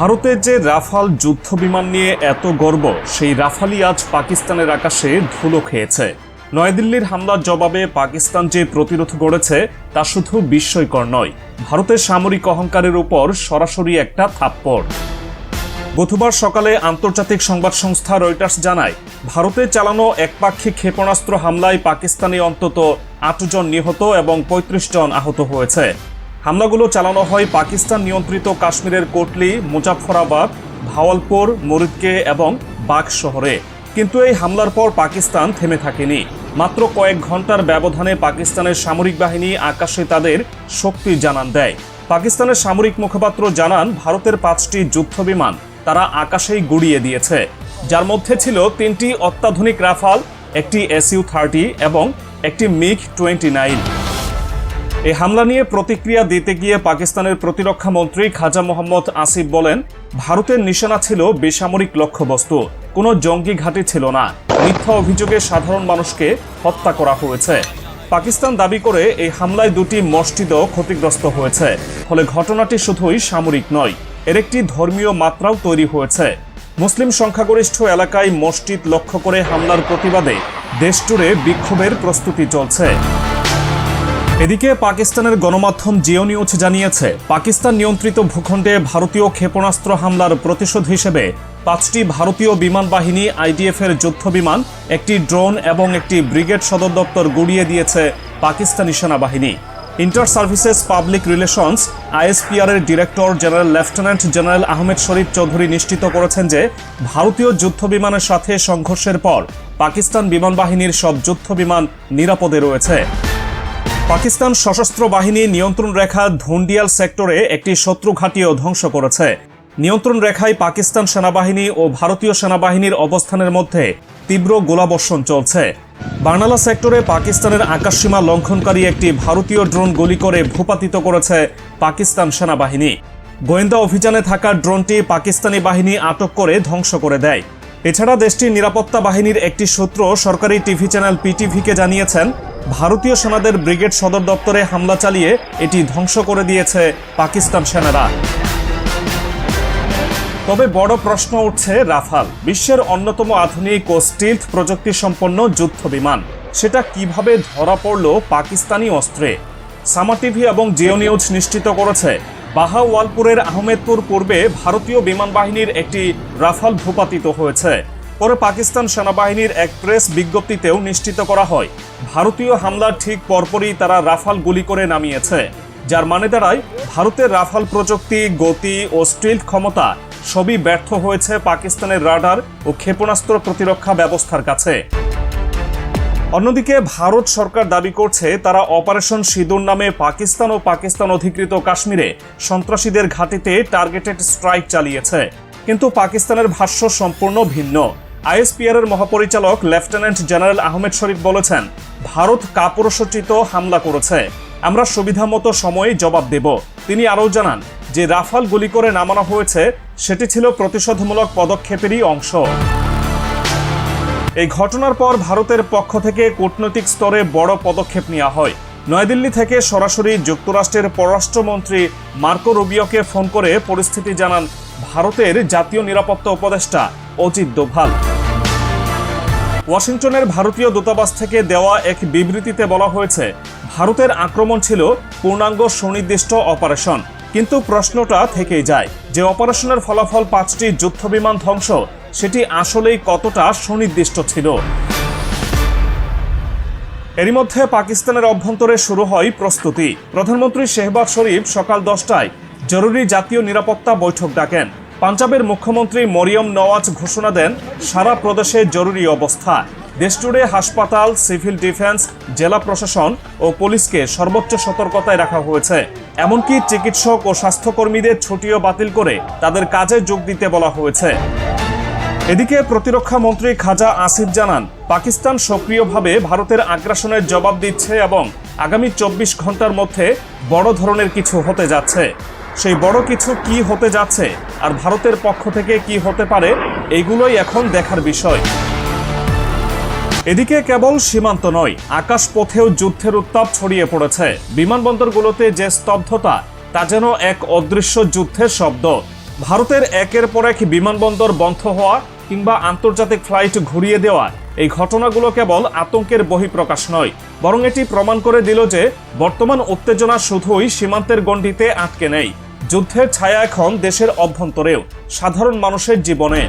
ভারতের যে রাফাল যুদ্ধ বিমান নিয়ে এত গর্ব, সেই রাফালই আজ পাকিস্তানের আকাশে ধুলো খেয়েছে। নয়াদিল্লির হামলার জবাবে পাকিস্তান যে প্রতিরোধ গড়েছে, তা শুধু বিস্ময়কর নয়, ভারতের সামরিক অহংকারের উপর সরাসরি একটা থাপ্পড়। বুধবার সকালে আন্তর্জাতিক সংবাদ সংস্থা রয়টার্স জানায়, ভারতে চালানো একপাক্ষিক ক্ষেপণাস্ত্র হামলায় পাকিস্তানি অন্তত আটজন নিহত এবং পঁয়ত্রিশ জন আহত হয়েছে। হামলাগুলো চালানো হয় পাকিস্তান নিয়ন্ত্রিত কাশ্মীরের কোটলি মুজাফরাবাদ ভাওয়ালপুর, মুরিদকে এবং বাঘ শহরে। কিন্তু এই হামলার পর পাকিস্তান থেমে থাকেনি। মাত্র কয়েক ঘণ্টার ব্যবধানে পাকিস্তানের সামরিক বাহিনী আকাশে তাদের শক্তি জানান দেয়। পাকিস্তানের সামরিক মুখপাত্র জানান, ভারতের পাঁচটি যুদ্ধ বিমান তারা আকাশেই গুড়িয়ে দিয়েছে। যার মধ্যে ছিল তিনটি অত্যাধুনিক রাফাল, একটি এসইউ থার্টি এবং একটি মিগ টোয়েন্টি নাইন। এই হামলা নিয়ে প্রতিক্রিয়া দিতে গিয়ে পাকিস্তানের প্রতিরক্ষা মন্ত্রী খাজা মোহাম্মদ আসিফ বলেন, ভারতের নিশানা ছিল বেসামরিক লক্ষ্যবস্তু, কোনো জঙ্গি ঘাঁটি ছিল না। মিথ্যা অভিযোগে সাধারণ মানুষকে হত্যা করা হয়েছে। পাকিস্তান দাবি করে এই হামলায় দুটি মসজিদও ক্ষতিগ্রস্ত হয়েছে। ফলে ঘটনাটি শুধুই সামরিক নয়, এর একটি ধর্মীয় মাত্রাও তৈরি হয়েছে। মুসলিম সংখ্যাগরিষ্ঠ এলাকায় মসজিদ লক্ষ্য করে হামলার প্রতিবাদে দেশজুড়ে বিক্ষোভের প্রস্তুতি চলছে। এদিকে পাকিস্তানের গণমাধ্যম জিও নিউজ জানিয়েছে, পাকিস্তান নিয়ন্ত্রিত ভূখণ্ডে ভারতীয় ক্ষেপণাস্ত্র হামলার প্রতিশোধ হিসেবে পাঁচটি ভারতীয় বিমান বাহিনী আইডিএফ এর যুদ্ধ বিমান, একটি ড্রোন এবং একটি ব্রিগেড সদর দপ্তর গুড়িয়ে দিয়েছে পাকিস্তানি সেনাবাহিনী। Inter services public relations, ISPR এর director general lieutenant general Ahmed Sharif Chaudhry নিশ্চিত করেছেন যে, ভারতীয় যুদ্ধ বিমানের সাথে সংঘর্ষের পর পাকিস্তান বিমান বাহিনীর সব যুদ্ধ বিমান নিরাপদে রয়েছে। পাকিস্তান সশস্ত্র বাহিনী নিয়ন্ত্রণ রেখা ধুন্ডিয়াল সেক্টরে একটি শত্রু ঘাঁটিও ধ্বংস করেছে। নিয়ন্ত্রণ রেখায় পাকিস্তান সেনাবাহিনী ও ভারতীয় সেনাবাহিনীর অবস্থানের মধ্যে তীব্র গোলাবর্ষণ চলছে। বার্নালা সেক্টরে পাকিস্তানের আকাশসীমা লঙ্ঘনকারী একটি ভারতীয় ড্রোন গুলি করে ভূপাতিত করেছে পাকিস্তান সেনাবাহিনী। গোয়েন্দা অভিযানে থাকা ড্রোনটি পাকিস্তানি বাহিনী আটক করে ধ্বংস করে দেয়। এছাড়া দেশটির নিরাপত্তা বাহিনীর একটি সূত্র সরকারি টিভি চ্যানেল পিটিভিকে জানিয়েছেন ভারতীয় সেনাদের ব্রিগেড সদর দপ্তরে হামলা চালিয়ে এটি ধ্বংস করে দিয়েছে পাকিস্তান সেনারা। তবে বড় প্রশ্ন উঠছে রাফাল, বিশ্বের অন্যতম আধুনিক ও স্টিলথ প্রযুক্তি সম্পন্ন যুদ্ধ বিমান। সেটা কীভাবে ধরা পড়ল পাকিস্তানি অস্ত্রে? সামা টিভি এবং জিও নিউজ নিশ্চিত করেছে, বাহাওয়ালপুরের আহমেদপুর পূর্বে ভারতীয় বিমান বাহিনীর একটি রাফাল ভূপাতিত হয়েছে। পরে পাকিস্তান সেনাবাহিনীর এক প্রেস বিজ্ঞপ্তিতেও নিশ্চিত করা হয়, ভারতীয় হামলার ঠিক পরপরই তারা রাফাল গুলি করে নামিয়েছে। যার মানে দাঁড়ায়, ভারতের রাফাল প্রযুক্তি, গতি ও স্টিল্থ ক্ষমতা সবই ব্যর্থ হয়েছে পাকিস্তানের রাডার ও ক্ষেপণাস্ত্র প্রতিরক্ষা ব্যবস্থার কাছে। অন্যদিকে, ভারত সরকার দাবি করছে, তারা অপারেশন সিঁদুর নামে পাকিস্তান ও পাকিস্তান অধিকৃত কাশ্মীরে সন্ত্রাসীদের ঘাঁটিতে টার্গেটেড স্ট্রাইক চালিয়েছে। কিন্তু পাকিস্তানের ভাষ্য সম্পূর্ণ ভিন্ন। আইএসপিআর এর মহাপরিচালক লেফটেন্যান্ট জেনারেল আহমেদ শরীফ বলেছেন, ভারত কাপুরুষোচিত হামলা করেছে। আমরা সুবিধামতো সময়ে জবাব দেব। তিনি আরও জানান যে, রাফাল গুলি করে নামানো হয়েছে, সেটি ছিল প্রতিশোধমূলক পদক্ষেপেরই অংশ। এই ঘটনার পর ভারতের পক্ষ থেকে কূটনৈতিক স্তরে বড় পদক্ষেপ নেওয়া হয়। নয়াদিল্লি থেকে সরাসরি যুক্তরাষ্ট্রের পররাষ্ট্রমন্ত্রী মার্কো রুবিওকে ফোন করে পরিস্থিতি জানান ভারতের জাতীয় নিরাপত্তা উপদেষ্টা অজিত দোভাল। ওয়াশিংটনের ভারতীয় দূতাবাস থেকে দেওয়া এক বিবৃতিতে বলা হয়েছে, ভারতের আক্রমণ ছিল পূর্ণাঙ্গ সুনির্দিষ্ট অপারেশন। কিন্তু প্রশ্নটা থেকেই যায়, যে অপারেশনের ফলাফল পাঁচটি যুদ্ধবিমান ধ্বংস, সেটি আসলেই কতটা সুনির্দিষ্ট ছিল? এরই মধ্যে পাকিস্তানের অভ্যন্তরে শুরু হয় প্রস্তুতি। প্রধানমন্ত্রী শেহবাজ শরীফ সকাল দশটায় জরুরি জাতীয় নিরাপত্তা বৈঠক ডাকেন। পাঞ্জাবের মুখ্যমন্ত্রী মরিয়ম নওয়াজ ঘোষণা দেন, সারা প্রদেশে জরুরি অবস্থা। দেশজুড়ে হাসপাতাল, সিভিল ডিফেন্স, জেলা প্রশাসন ও পুলিশকে সর্বোচ্চ সতর্কতায় রাখা হয়েছে। এমনকি চিকিৎসক ও স্বাস্থ্যকর্মীদের ছুটিও বাতিল করে তাদের কাজে যোগ দিতে বলা হয়েছে। এদিকে প্রতিরক্ষা মন্ত্রী খাজা আসিফ জানান, পাকিস্তান সক্রিয়ভাবে ভারতের আগ্রাসনের জবাব দিচ্ছে এবং আগামী চব্বিশ ঘণ্টার মধ্যে বড় ধরনের কিছু হতে যাচ্ছে। সেই বড় কিছু কি হতে যাচ্ছে আর ভারতের পক্ষ থেকে কি হতে পারে, এগুলোই এখন দেখার বিষয়। এদিকে কেবল সীমান্ত নয়, আকাশ পথেও যুদ্ধের উত্তাপ ছড়িয়ে পড়েছে। বিমানবন্দরগুলোতে যে স্তব্ধতা, তা যেন এক অদৃশ্য যুদ্ধের শব্দ। ভারতের একের পর এক বিমানবন্দর বন্ধ হওয়া কিংবা আন্তর্জাতিক ফ্লাইট ঘুরিয়ে দেওয়া, এই ঘটনাগুলো কেবল আতঙ্কের বহিঃপ্রকাশ নয়, বরং এটি প্রমাণ করে দিল যে বর্তমান উত্তেজনা শুধুই সীমান্তের গণ্ডিতে আটকে নেই। যুদ্ধের ছায়া এখন দেশের অভ্যন্তরেও সাধারণ মানুষের জীবনে।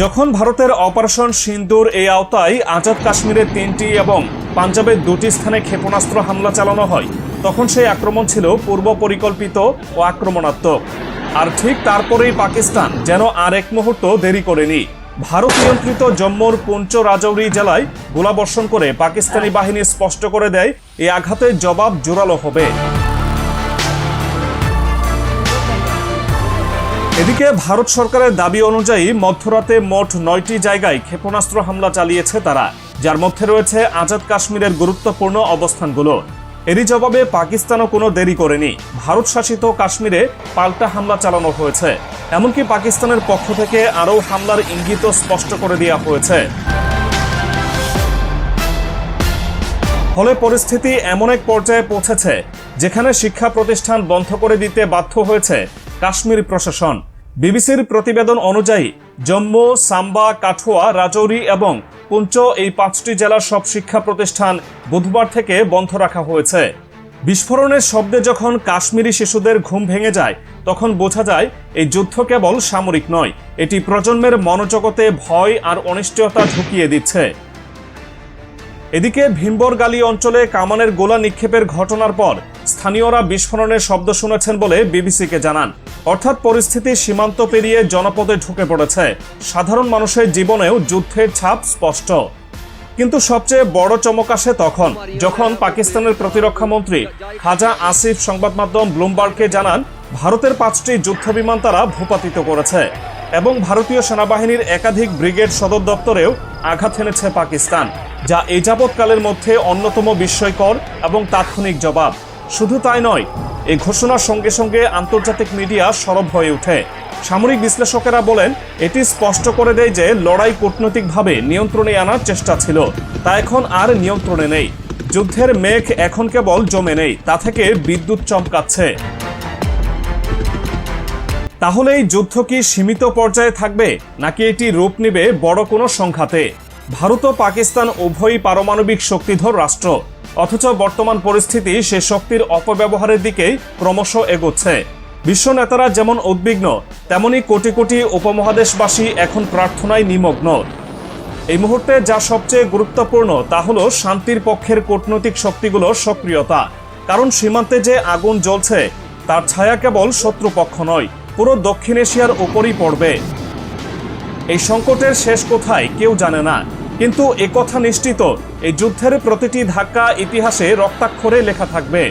যখন ভারতের অপারেশন সিন্দুর এই আওতায় আজাদ কাশ্মীরের তিনটি এবং পাঞ্জাবের দুটি স্থানে ক্ষেপণাস্ত্র হামলা চালানো হয়, তখন সেই আক্রমণ ছিল পূর্ব পরিকল্পিত ও আক্রমণাত্মক। আর ঠিক তারপরেই পাকিস্তান যেন আর এক মুহূর্ত দেরি করেনি। ভারত নিয়ন্ত্রিত জম্মুর পুঞ্চ রাজৌরি জেলায় গোলাবর্ষণ করে পাকিস্তানি বাহিনী স্পষ্ট করে দেয় এই আঘাতের জবাব জোরালো হবে। এদিকে ভারত সরকারের দাবি অনুযায়ী মধ্যরাতে মোট নয়টি জায়গায় ক্ষেপণাস্ত্র হামলা চালিয়েছে তারা, যার মধ্যে রয়েছে আজাদ কাশ্মীরের গুরুত্বপূর্ণ অবস্থানগুলো। এরই জবাবে পাকিস্তানও কোনো দেরি করেনি। ভারত শাসিত কাশ্মীরে পাল্টা হামলা চালানো হয়েছে। এমনকি পাকিস্তানের পক্ষ থেকে আরও হামলার ইঙ্গিতও স্পষ্ট করে দেওয়া হয়েছে। ফলে পরিস্থিতি এমন এক পর্যায়ে পৌঁছেছে, যেখানে শিক্ষা প্রতিষ্ঠান বন্ধ করে দিতে বাধ্য হয়েছে কাশ্মীর প্রশাসন। বিবিসির প্রতিবেদন অনুযায়ী, জম্মু, সাম্বা, কাঠুয়া, রাজৌরি এবং পুঞ্চ এই পাঁচটি জেলার সব শিক্ষা প্রতিষ্ঠান বুধবার থেকে বন্ধ রাখা হয়েছে। বিস্ফোরণের শব্দে যখন কাশ্মীরি শিশুদের ঘুম ভেঙে যায়, তখন বোঝা যায় এই যুদ্ধ কেবল সামরিক নয়, এটি প্রজন্মের মনোজগতে ভয় আর অনিশ্চয়তা ঢুকিয়ে দিচ্ছে। এদিকে ভীমবরগালি অঞ্চলে কামানের গোলা নিক্ষেপের ঘটনার পর স্থানীয়রা বিস্ফোরণের শব্দ শুনেছেন বলে বিবিসিকে জানান। অর্থাৎ পরিস্থিতি সীমান্ত পেরিয়ে জনপদে ঢুকে পড়েছে। সাধারণ মানুষের জীবনেও যুদ্ধের ছাপ স্পষ্ট। কিন্তু সবচেয়ে বড় চমক আসে তখন, যখন পাকিস্তানের প্রতিরক্ষা মন্ত্রী খাজা আসিফ সংবাদ মাধ্যম ব্লুমবার্গকে জানান, ভারতের পাঁচটি যুদ্ধ বিমান তারা ভূপাতিত করেছে এবং ভারতীয় সেনাবাহিনীর একাধিক ব্রিগেড সদর দপ্তরেও আঘাত হেনেছে পাকিস্তান, যা এই যাবৎকালের মধ্যে অন্যতম বিস্ময়কর এবং তাৎক্ষণিক জবাব। শুধু তাই নয় এই ঘোষণার সঙ্গে সঙ্গে আন্তর্জাতিক মিডিয়া সরব হয়ে ওঠে। সামরিক বিশ্লেষকেরা বলেন, এটি স্পষ্ট করে দেয় যে লড়াই কূটনৈতিকভাবে নিয়ন্ত্রণে আনার চেষ্টা ছিল, তা এখন আর নিয়ন্ত্রণে নেই। যুদ্ধের মেঘ এখন কেবল জমে নেই, তা থেকে বিদ্যুৎ চমকাচ্ছে। তাহলে এই যুদ্ধ কি সীমিত পর্যায়ে থাকবে, নাকি এটি রূপ নেবে বড় কোনো সংখ্যাতে ভারত ও পাকিস্তান উভয়ই পারমাণবিক শক্তিধর রাষ্ট্র, অথচ বর্তমান পরিস্থিতি সে শক্তির অপব্যবহারের দিকেই ক্রমশ এগোচ্ছে। বিশ্ব নেতারা যেমন উদ্বিগ্ন, তেমনি কোটি কোটি উপমহাদেশবাসী এখন প্রার্থনায় নিমগ্ন। এই মুহূর্তে যা সবচেয়ে গুরুত্বপূর্ণ, তা হল শান্তির পক্ষের কূটনৈতিক শক্তিগুলোর সক্রিয়তা। কারণ সীমান্তে যে আগুন জ্বলছে, তার ছায়া কেবল শত্রুপক্ষ নয়, পুরো দক্ষিণ এশিয়ার উপরই পড়বে। এই সংকটের শেষ কোথায় কেউ জানে না, কিন্তু একথা নিশ্চিত, এই যুদ্ধের প্রতিটি ধাক্কা ইতিহাসে রক্তাক্ষরে লেখা থাকবে।